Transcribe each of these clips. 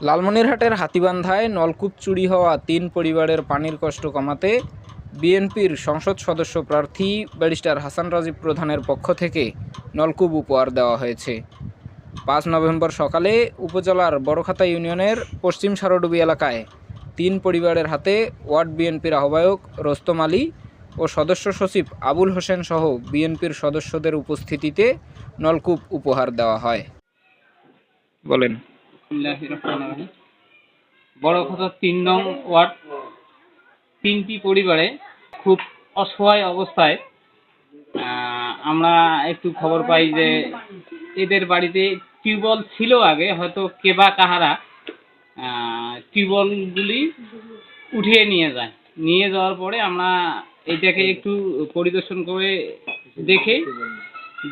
লালমনিরহাটের হাতিবান্ধায় নলকূপ চুরি হওয়া তিন পরিবারের পানির কষ্ট কমাতে বিএনপির সংসদ সদস্য প্রার্থী ব্যারিস্টার হাসান রাজীব প্রধানের পক্ষ থেকে নলকূপ উপহার দেওয়া হয়েছে পাঁচ নভেম্বর সকালে উপজেলার বড়খাতা ইউনিয়নের পশ্চিম সারডুবি এলাকায় তিন পরিবারের হাতে ওয়ার্ড বিএনপির আহ্বায়ক রোস্তম আলী ও সদস্য সচিব আবুল হোসেন সহ বিএনপির সদস্যদের উপস্থিতিতে নলকূপ উপহার দেওয়া হয় বলেন। বড় কথা তিন নং ওয়ার্ড তিনটি পরিবারে খুব অসহায় অবস্থায় আমরা একটু খবর পাই যে এদের বাড়িতে টিউবওয়েল ছিল আগে হয়তো কেবা কাহারা টিউবওয়েলগুলি উঠিয়ে নিয়ে যায়। নিয়ে যাওয়ার পরে আমরা এটাকে একটু পরিদর্শন করে দেখে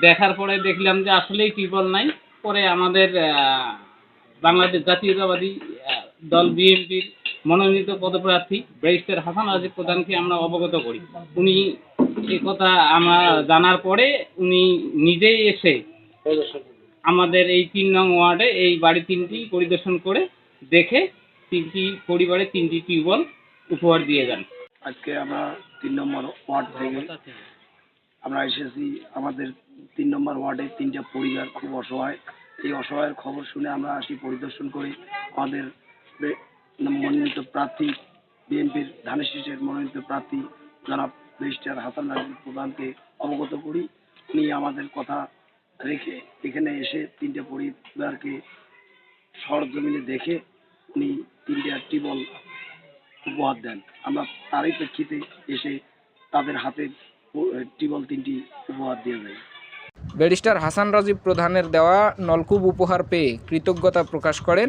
দেখার পরে দেখলাম যে আসলেই টিউবওয়েল নাই। পরে আমাদের আহ, বাংলাদেশ জাতীয়তাবাদী দল বিএনপির মনোনীত পদপ্রার্থী ব্যারিস্টার হাসান রাজীব প্রধানকে আমরা অবগত করি। উনি এ কথা আমরা জানার পরে উনি নিজেই এসে আমাদের এই তিন নং ওয়ার্ডে এই বাড়ি তিনটি পরিদর্শন করে দেখে তিনটি পরিবারে তিনটি টিউবওয়েল উপহার দিয়ে যান। আজকে আমরা তিন নম্বর ওয়ার্ড থেকে আমরা এসেছি। আমাদের তিন নম্বর ওয়ার্ডে তিনটা পরিবার খুব অসহায়। এই অসহায়ের খবর শুনে আমরা আসি, পরিদর্শন করি। আমাদের মনোনীত প্রার্থী, বিএনপির ধানের শীষের মনোনীত প্রার্থী, জনাব ব্যারিস্টার হাসান রাজীব প্রধানকে অবগত করি। উনি আমাদের কথা রেখে এখানে এসে তিনটে পরিবারকে সরজমিনে দেখে উনি তিনটে টিবল উপহার দেন। আমরা তারই প্রেক্ষিতে এসে তাদের হাতে টিবল তিনটি উপহার দিয়ে যাই। ব্যারিস্টার হাসান রাজীব প্রধানের দেওয়া নলকূপ উপহার পেয়ে কৃতজ্ঞতা প্রকাশ করেন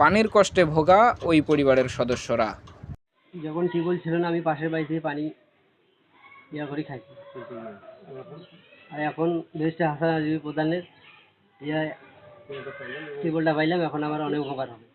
পানির কষ্টে ভোগা ওই পরিবারের সদস্যরা। যখন টিউবওয়েল ছিল না, আমি পাশের বাড়ি থেকে পানি ইয়া করে খাইছি। আর এখন ব্যারিস্টার হাসান রাজীব প্রধানের ইয়া টিউবওয়েলটা পাইলাম, এখন আমার অনেক উপকার হবে।